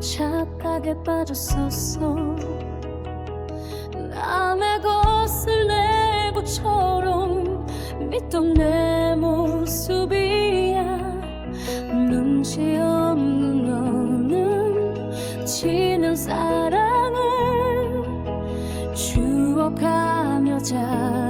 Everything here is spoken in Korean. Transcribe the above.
사랑에 빠졌었어. 남의 것을 내 것처럼 믿던 내 모습이야. 눈치 없는 너는 지는 사랑을 추억하며 자.